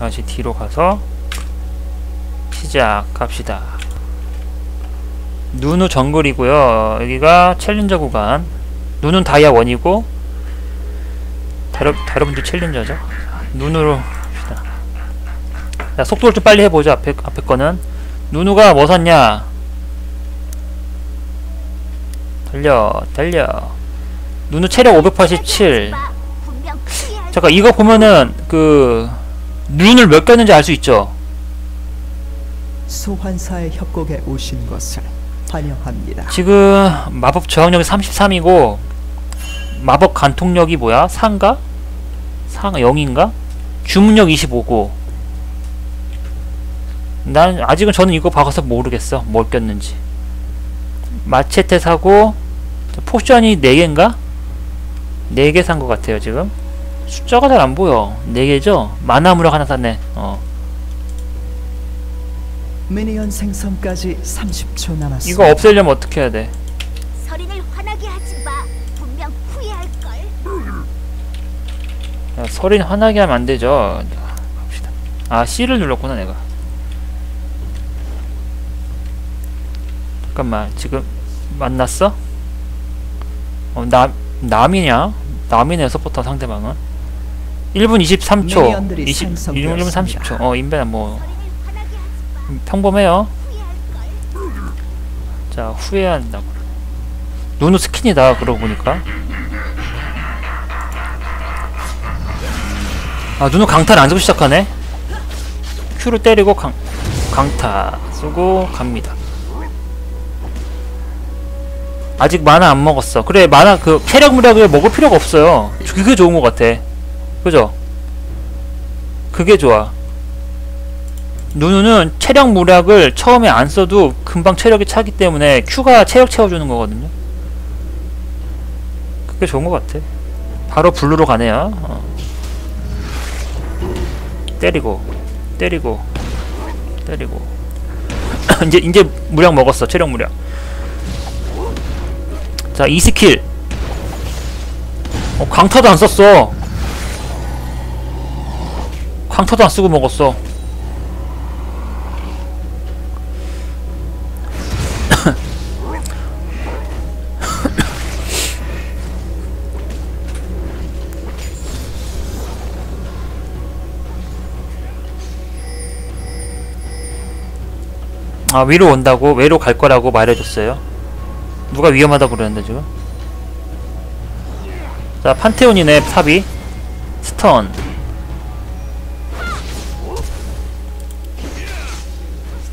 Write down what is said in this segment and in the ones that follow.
다시 뒤로 가서 시작합시다. 누누 정글이고요. 여기가 챌린저 구간. 누는 다이아 원이고 다른 다른 분들 챌린저죠. 누누로 합시다. 자 속도를 좀 빨리 해보죠. 앞에 앞에 거는 누누가 뭐 샀냐? 달려 달려. 누누 체력 587. 분명 피할 잠깐 이거 보면은 그 눈을 몇 꼈는지 알 수 있죠. 소환사의 협곡에 오신 것을 환영합니다. 지금 마법 저항력이 33이고 마법 간통력이 뭐야? 4인가? 4가 0인가? 주문력 25고 난 아직은 저는 이거 봐서 모르겠어 뭘 꼈는지 마체테 사고 포션이 4개인가? 4개 산 것 같아요 지금 숫자가 잘 안 보여 4개죠? 마나무력 하나 샀네 어. 미니언 생성까지 30초 남았습니다. 이거 없애려면 어떻게 해야 돼? 서린을 화나게 하지 마. 분명 후회할 걸. 야, 서린 화나게 하면 안 되죠. 자, 갑시다. 아, C를 눌렀구나, 내가. 잠깐만, 지금 만났어? 어, 남, 남이냐? 남이네, 서포터 상대방은. 1분 23초. 미니언들이 20, 1분 생성되었습니다. 30초. 어, 인벤은 뭐. 평범해요. 자, 후회한다고. 누누 스킨이다, 그러고 보니까. 아, 누누 강타를 안 쓰고 시작하네? Q를 때리고 강, 강타 쓰고 갑니다. 아직 만화 안 먹었어. 그래, 만화 그, 체력 무력을 먹을 필요가 없어요. 그게 좋은 것 같아. 그죠? 그게 좋아. 누누는 체력 무력을 처음에 안 써도 금방 체력이 차기 때문에 Q가 체력 채워주는 거거든요. 그게 좋은 것 같아. 바로 블루로 가네요. 어. 때리고, 때리고, 때리고. 이제 이제 무력 먹었어. 체력 무력. 자, 이 스킬. 어, 강타도 안 썼어. 강타도 안 쓰고 먹었어. 아 위로 온다고 외로 갈 거라고 말해줬어요. 누가 위험하다고 그러는데 지금? 자 판테온이네 탑이 스턴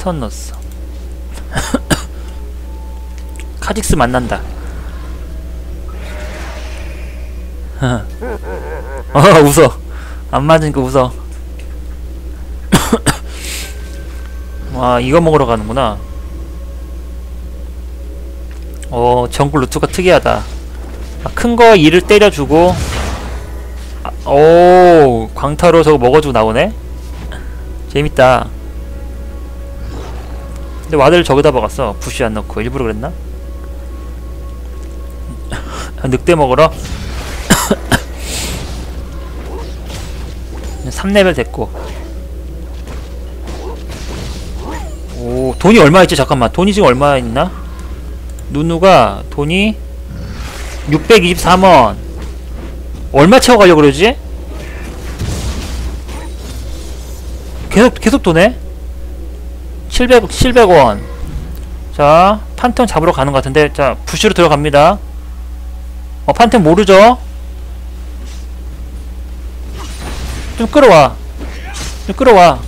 스턴 넣었어. 카직스 만난다. 어 웃어. 안 맞으니까 웃어. 와 이거 먹으러 가는구나 어 정글 루트가 특이하다 아, 큰거 2를 때려주고 아, 오 광타로 저거 먹어주고 나오네 재밌다 근데 와드를 저기다 박았어. 부시 안 넣고. 일부러 그랬나? 늑대 먹으러? 3레벨 됐고. 오 돈이 얼마 있지? 잠깐만. 돈이 지금 얼마 있나? 누누가 돈이 623원. 얼마 채워가려고 그러지? 계속 계속 도네 700 700원. 자 판테온 잡으러 가는 것 같은데 자 부시로 들어갑니다. 어 판테온 모르죠? 좀 끌어와. 좀 끌어와.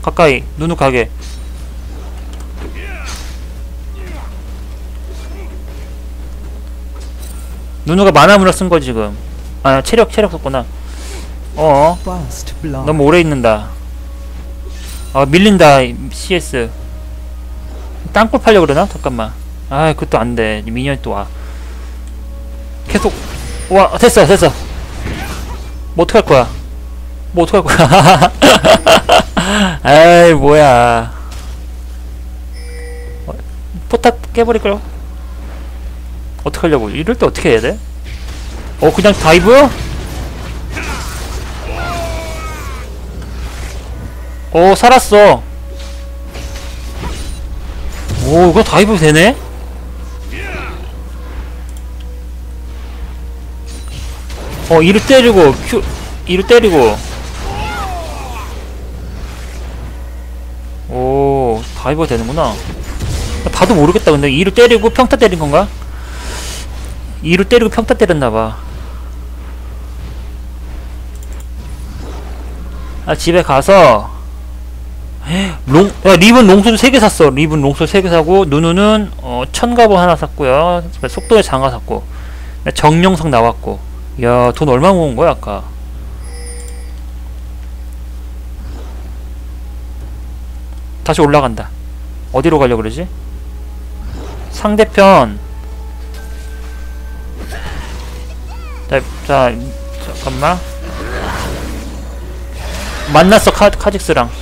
가까이 누누 가게. 누누가 만화물을 쓴 거지 지금. 아 체력 체력 썼구나. 어. 너무 오래 있는다 아 밀린다 이 CS 땅굴 팔려 그러나? 잠깐만. 아 그것도 안돼. 미니언이 또와. 계속. 와 됐어 됐어. 뭐 어떡할 거야? 뭐 어떡할 거야? 아이 뭐야. 어, 포탑 깨버릴걸 어떡하려고? 이럴 때 어떻게 해야 돼? 어 그냥 다이브? 오 살았어. 오 이거 다이브 되네? 어 이를 때리고 큐 이를 때리고. 오 다이브가 되는구나. 봐도 모르겠다 근데. 이를 때리고 평타 때린 건가? 이를 때리고 평타 때렸나봐. 아 집에 가서 롱, 야, 립은 롱소주 3개 샀어. 립은 롱소주 3개 사고, 누누는, 어, 천가보 하나 샀고요. 속도의 장화 샀고, 정령석 나왔고. 야, 돈 얼마 모은 거야, 아까? 다시 올라간다. 어디로 가려고 그러지? 상대편. 자, 자, 잠깐만. 만났어, 카, 카직스랑.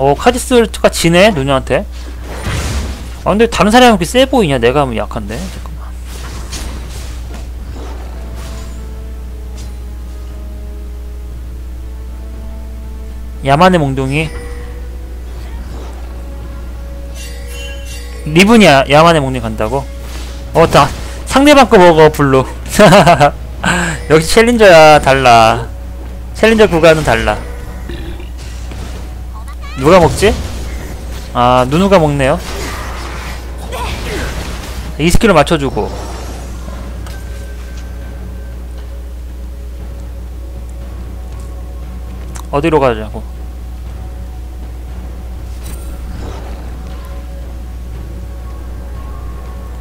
어 카지스가 지네 누누한테? 아 근데 다른 사람이 그렇게 세 보이냐? 내가 하면 약한데? 잠깐만. 야만의 몽둥이? 리븐이야 야만의 몽둥이 간다고? 어다 상대방 거 먹어 블루. 역시 챌린저야 달라. 챌린저 구간은 달라 누가 먹지? 아 누누가 먹네요 이 스킬을 맞춰주고 어디로 가자고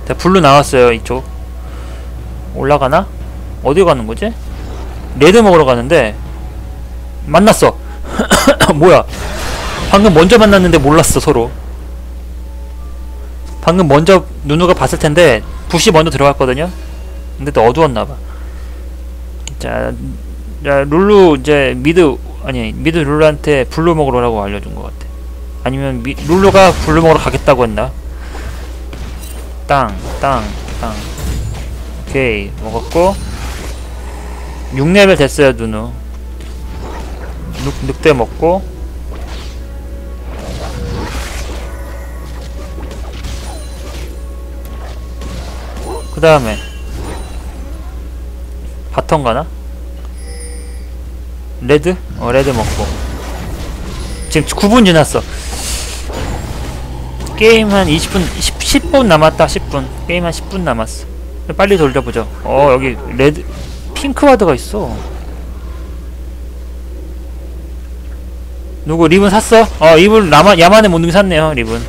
자 블루 나왔어요 이쪽 올라가나? 어디 가는 거지? 레드 먹으러 가는데 만났어 뭐야 방금 먼저 만났는데 몰랐어 서로. 방금 먼저 누누가 봤을 텐데 붓이 먼저 들어갔거든요? 근데 또 어두웠나봐. 자, 자 룰루 이제 미드 아니 미드 룰루한테 블루 먹으라고 알려준 것 같아. 아니면 미, 룰루가 블루 먹으러 가겠다고 했나? 땅땅 땅. 오케이 먹었고. 6레벨 됐어요 누누. 늑, 늑대 먹고 그 다음에 바텀 가나? 레드? 어 레드 먹고. 지금 9분 지났어. 게임 한 20분 10, 10 분 남았다 10분. 게임 한 10분 남았어. 빨리 돌려보죠. 어 여기 레드 핑크 와드가 있어. 누구 리븐 샀어? 어 리븐 라마, 야만의 몽둥이 샀네요 리븐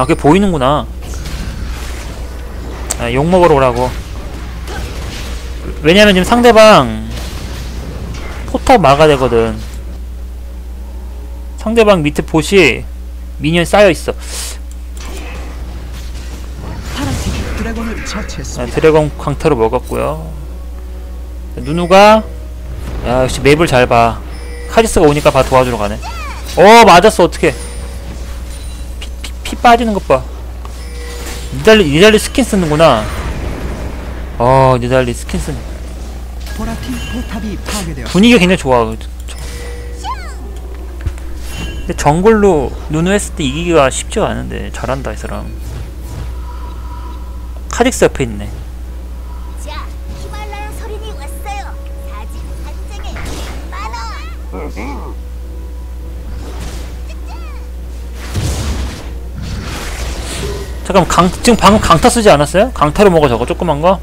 아 그게 보이는구나. 아, 욕먹으러 오라고. 왜냐면 지금 상대방 포탑 막아야 되거든. 상대방 밑에 보시 미니언 쌓여있어. 아. 드래곤 광타로 먹었고요. 누누가 야 역시 맵을 잘봐. 카리스가 오니까 봐 도와주러 가네. 어 맞았어. 어떡해 피, 빠지는 것 봐. 니달리 니달리 스킨 쓰는구나. 어 니달리 스킨 파괴되었습니다. 분위기가 굉장히 좋아. 근데 정글로 누누 했을 때 이기기가 쉽지가 않은데 잘한다 이 사람. 카직스 옆에 있네 잠깐 강 지금 방금 강타 쓰지 않았어요? 강타로 먹어 저거 조그만 거?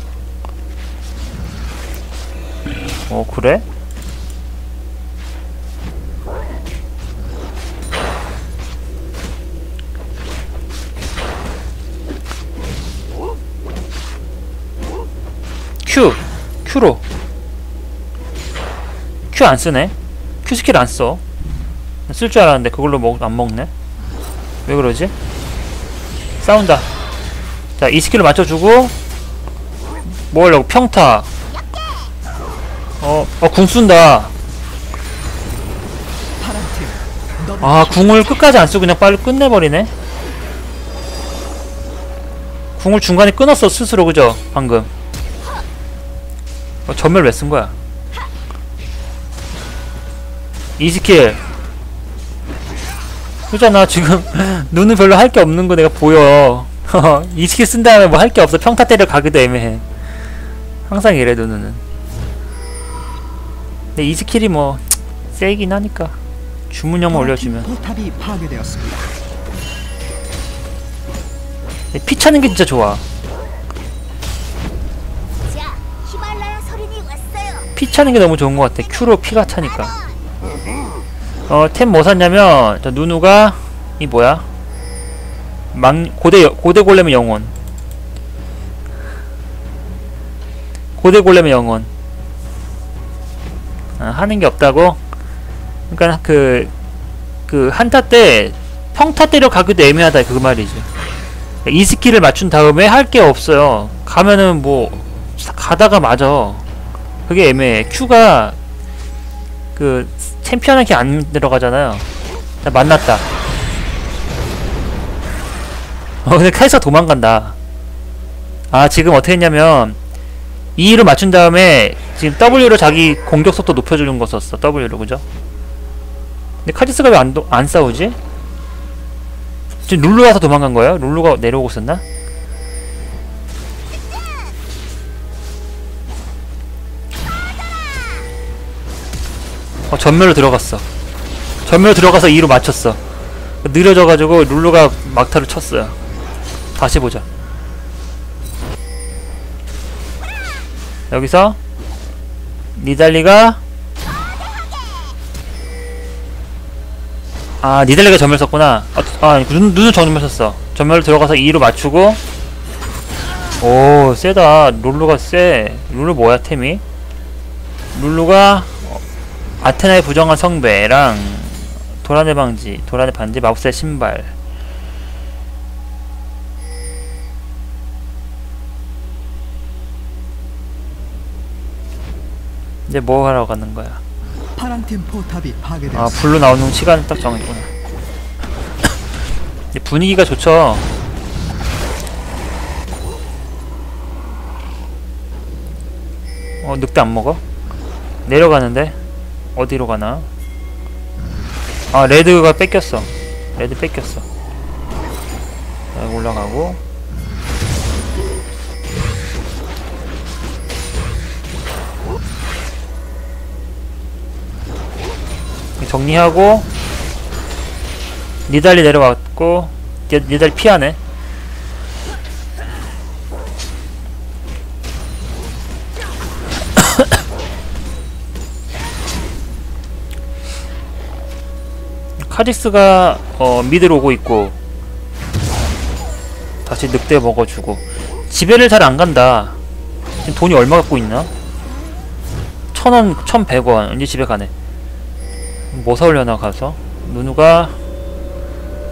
어 그래? Q Q로 Q 안 쓰네 Q 스킬 안 써. 쓸 줄 알았는데 그걸로 먹, 안 먹네. 왜 그러지? 싸운다. 자, 이 스킬을 맞춰주고, 뭐 하려고, 평타. 어, 어, 궁 너무 아, 궁을 끝까지 안 쓰고 그냥 빨리 끝내버리네. 궁을 중간에 끊었어 스스로. 그죠? 방금. 어, 전멸 왜 쓴 거야? 이 스킬 그잖아 지금 눈은 별로 할 게 없는 거 내가 보여. 이 스킬 쓴 다음에 뭐 할 게 없어. 평타 때려 가기도 애매해. 항상 이래 눈은. 근데 이 스킬이 뭐 세긴 하니까. 주문형만 올려주면. 포탑이 파괴되었습니다. 피 차는 게 진짜 좋아. 자, 히말라야 서린이 왔어요. 피 차는 게 너무 좋은 것 같아. 큐로 피가 차니까 어 템 뭐 샀냐면 저 누누가 이 뭐야? 망 고대 여- 고대 골렘의 영혼. 고대 골렘의 영혼. 아, 하는 게 없다고? 그러니까 그그 한타 때 평타 때려 가기도 애매하다 그 말이지. 이 스킬을 맞춘 다음에 할 게 없어요. 가면은 뭐 가다가 맞아. 그게 애매해. 큐가 그 챔피언한테 안 들어가잖아요 자, 만났다 어 근데 카이사 도망간다 아 지금 어떻게 했냐면 E로 맞춘 다음에 지금 W로 자기 공격 속도 높여주는 거 썼어 W로 그죠? 근데 카지스가 왜 안 안 싸우지? 지금 룰루 와서 도망간 거예요? 룰루가 내려오고 있었나? 어 전멸로 들어갔어. 전멸로 들어가서 2로 맞췄어. 느려져가지고 룰루가 막타를 쳤어요. 다시 보자. 여기서 니달리가 아 니달리가 전멸 썼구나. 아, 아 눈, 눈은 전멸 썼어. 전멸 들어가서 2로 맞추고. 오 세다. 룰루가 세 룰루 뭐야 템이? 룰루가 어, 아테나의 부정한 성배랑 도란의 방지 도란의 반지 마법사의 신발. 이제 뭐 하러 가는 거야? 파랑팀 포탑이 아 파괴되었습니다. 블루 나오는 시간 딱 정했구나. 이제 분위기가 좋죠? 어 늑대 안 먹어? 내려가는데 어디로 가나? 아 레드가 뺏겼어. 레드 뺏겼어. 자, 올라가고. 정리하고 니달리 내려왔고 니, 니달리 피하네 카직스가 어, 미드로 오고 있고 다시 늑대 먹어주고. 지배를 잘 안 간다. 지금 돈이 얼마 갖고 있나? 천원, 천백원. 이제 집에 가네? 뭐 사오려나 가서? 누누가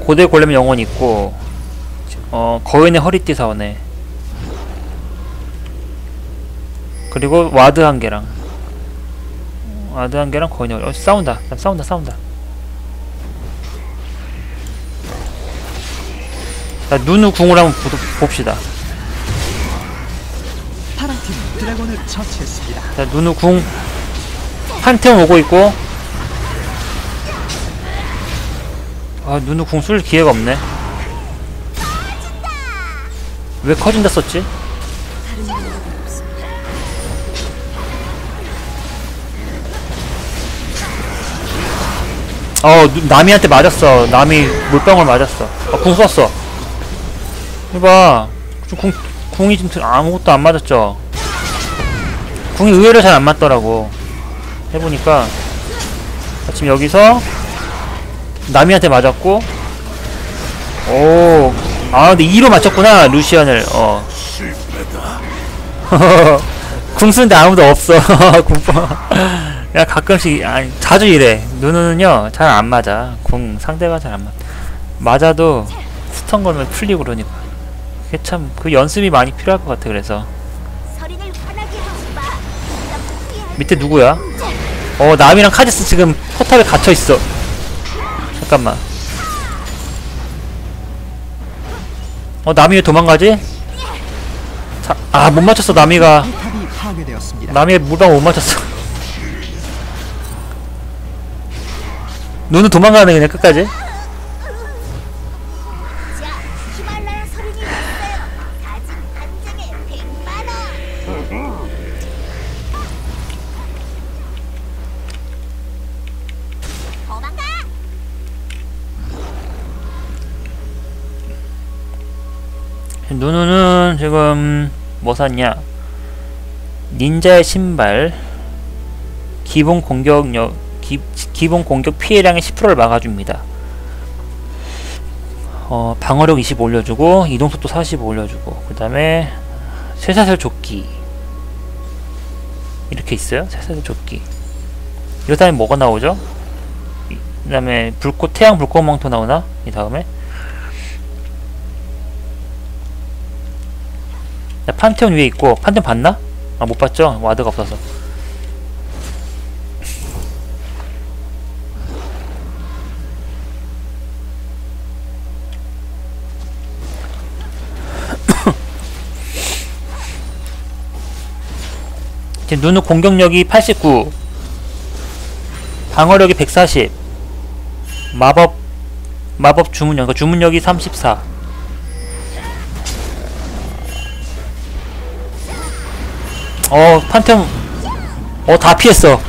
고대 골렘 영혼 있고 어 거인의 허리띠 사오네. 그리고 와드 한 개랑. 와드 한 개랑 거인의 허리. 어 싸운다. 싸운다 싸운다 자 누누 궁을 한번 보, 봅시다. 파랑팀 드래곤을 처치했습니다. 자 누누 궁. 판테온 오고 있고. 아 누누 궁 쓸 기회가 없네. 왜 커진다 썼지? 어 누- 나미한테 맞았어. 나미 물방울 맞았어. 어, 궁 썼어 이봐 저 궁, 궁이 지금 아무것도 안 맞았죠 궁이 의외로 잘 안 맞더라고 해보니까 지금 여기서 나미한테 맞았고 오, 아 근데 2로 맞췄구나 루시안을 어. 궁 쓰는데 아무도 없어. 궁- 야 가끔씩 아니 자주 이래. 누누는요 잘 안 맞아. 궁 상대가 잘 안 맞. 맞아도 스턴 걸면 풀리고 그러니까. 그게 참 그 연습이 많이 필요할 것 같아. 그래서 밑에 누구야? 어 남이랑 카지스 지금 포탑에 갇혀 있어. 잠깐만. 어 남이 왜 도망가지? 자, 아, 못 맞췄어, 파괴되었습니다. 남의 물방 못 맞췄어. 눈은 도망가네 그냥 끝까지. 누누는 지금 뭐 샀냐? 닌자의 신발, 기본 공격력, 기, 기본 공격 피해량의 10%를 막아줍니다. 어, 방어력 20 올려주고 이동속도 40 올려주고 그 다음에 쇠사슬 조끼 이렇게 있어요. 쇠사슬 조끼. 이러다니 뭐가 나오죠? 그 다음에 불꽃 태양 불꽃 망토 나오나? 이 다음에 나 판테온 위에 있고. 판테온 봤나? 아 못 봤죠? 와드가 없어서. 지금 누누 공격력이 89 방어력이 140 마법 마법 주문력 그러니까 주문력이 34 어 판테온. 어 다 피했어.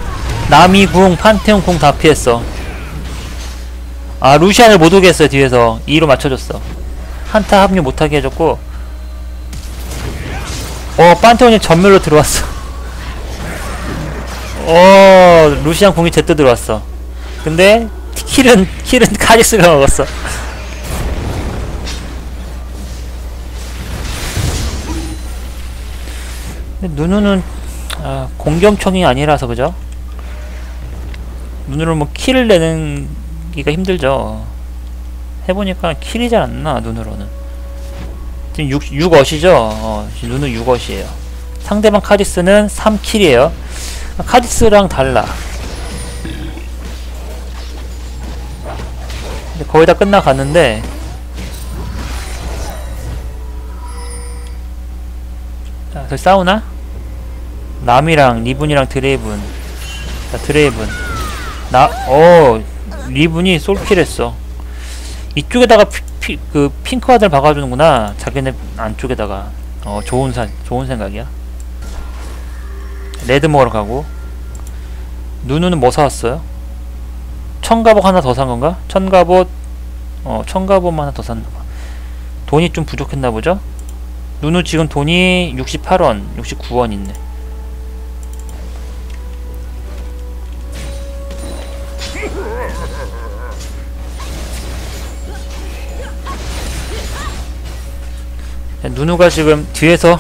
나미궁 판테온 궁 다 피했어. 아 루시안을 못 오게 했어요 뒤에서. 2로 맞춰줬어. 한타 합류 못하게 해줬고. 어 판테온이 전멸로 들어왔어. 어 루시안 궁이 제때 들어왔어. 근데 킬은 킬은 카리스가 먹었어 누누는 아, 공격총이 아니라서 그죠? 눈으로 뭐 킬을 내는 기가 힘들죠. 해보니까 킬이 잘 안 나, 눈으로는. 지금 6, 6어시죠? 어, 눈은 6어시에요. 상대방 카디스는 3킬이에요. 카디스랑 달라. 거의 다 끝나갔는데, 자, 저기 싸우나? 남이랑 리븐이랑 드레이븐. 자, 드레이븐. 나, 어, 리븐이 솔킬 했어. 이쪽에다가 피, 피, 그 핑크 와드를 박아주는구나. 자기네 안쪽에다가. 어, 좋은 사, 좋은 생각이야. 레드 먹으러 가고. 누누는 뭐 사왔어요? 청가복 하나 더 산 건가? 천가봇, 어, 청가봇 하나 더 샀나 봐. 돈이 좀 부족했나 보죠? 누누 지금 돈이 68원, 69원 있네. 누누가 지금 뒤에서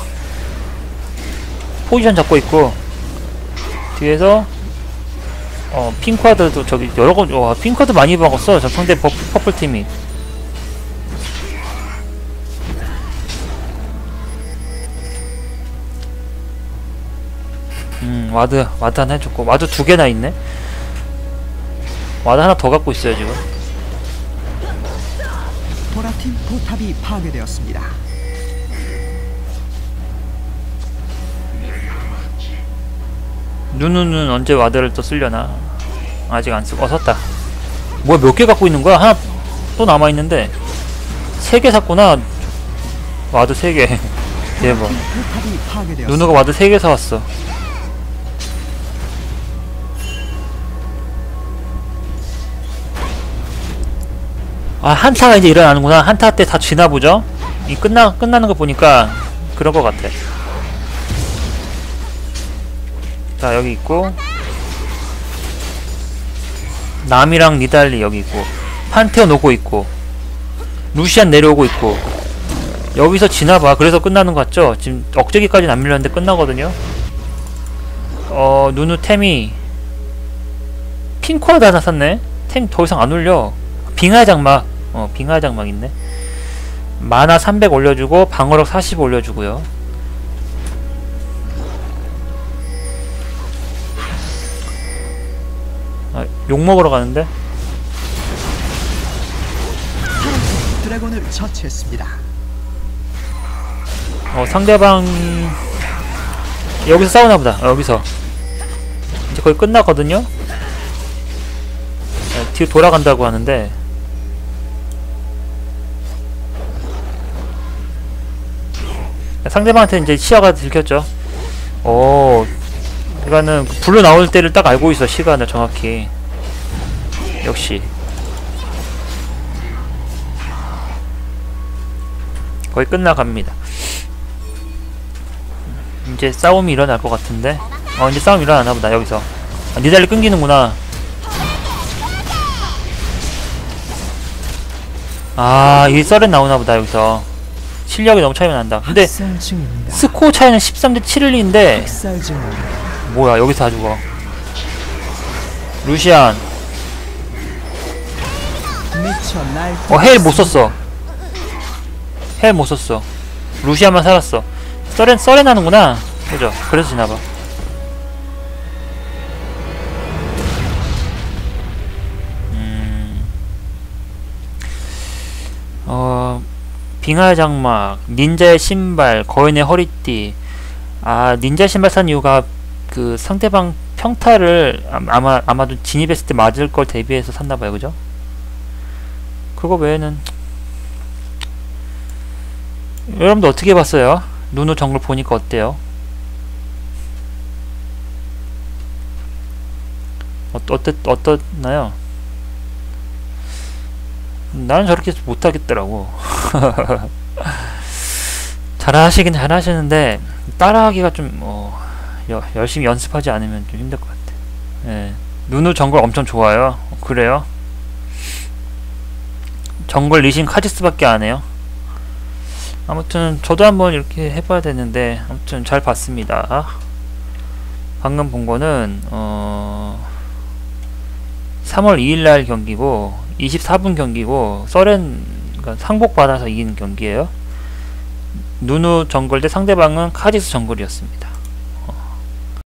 포지션 잡고 있고 뒤에서 어 핑크와드도 저기 여러 건 와 핑크와드 많이 박았어. 저 상대 버, 퍼플 팀이. 음 와드 와드 하나 해줬고 와드 두 개나 있네 와드 하나 더 갖고 있어요 지금. 보라팀 포탑이 파괴되었습니다. 누누는 언제 와드를 또 쓰려나? 아직 안 쓰고 어 샀다. 뭐야 몇 개 갖고 있는 거야? 하나 또 남아있는데. 세 개 샀구나. 와드 세개. 대박. 누누가 와드 세 개 사왔어 아 한타가 이제 일어나는구나. 한타 때 다 지나 보죠? 이 끝나 끝나는 거 보니까 그런 거 같아. 자 여기 있고. 남이랑 니달리 여기 있고. 판테온 오고 있고. 루시안 내려오고 있고. 여기서 지나봐. 그래서 끝나는 거 같죠? 지금 억제기까지는 안 밀렸는데 끝나거든요. 어 누누 템이. 핑크와드 하나 샀네? 템 더 이상 안 올려. 빙하 장막 어 빙하 장막 있네. 마나 300 올려주고 방어력 40 올려주고요. 아, 욕 먹으러 가는데? 드래곤을 처치했습니다. 어 상대방 여기서 싸우나 보다. 어, 여기서. 이제 거의 끝나거든요? 네, 뒤로 돌아간다고 하는데 상대방한테 이제 시야가 들켰죠. 오 이거는 불로 나올 때를 딱 알고 있어 시간을 정확히. 역시. 거의 끝나갑니다. 이제 싸움이 일어날 것 같은데? 어 이제 싸움 일어나나 보다 여기서. 아, 니달리 끊기는구나. 아이 썰은 나오나 보다 여기서 실력이 너무 차이가 난다. 근데. 스코어 차이는 13대 7인데 학살 중입니다. 뭐야 여기서 다 죽어. 루시안. 어 헬 못 썼어. 헬 못 썼어. 루시안만 살았어. 썰렌 썰렌 하는구나. 그죠? 그래서 지나봐 빙하의 장막 닌자의 신발 거인의 허리띠 아 닌자 신발 산 이유가 그 상대방 평타를 아- 아마 아마도 진입했을 때 맞을 걸 대비해서 샀나 봐요 그죠 그거 외에는 여러분들 어떻게 봤어요? 누누 정글 보니까 어때요? 어, 어땠, 어떻나요? 나는 저렇게 못하겠더라고 잘하시긴 잘하시는데 따라하기가 좀 어, 여- 열심히 연습하지 않으면 좀 힘들 것 같아 예. 누누 정글 엄청 좋아요 그래요? 정글 리신 카지스밖에 안 해요. 아무튼 저도 한번 이렇게 해봐야 되는데 아무튼 잘 봤습니다. 방금 본 거는 어 3월 2일날 경기고 24분 경기고 서렌 그러니까 상복 받아서 이긴 경기예요. 누누 정글 대 상대방은 카지스 정글이었습니다.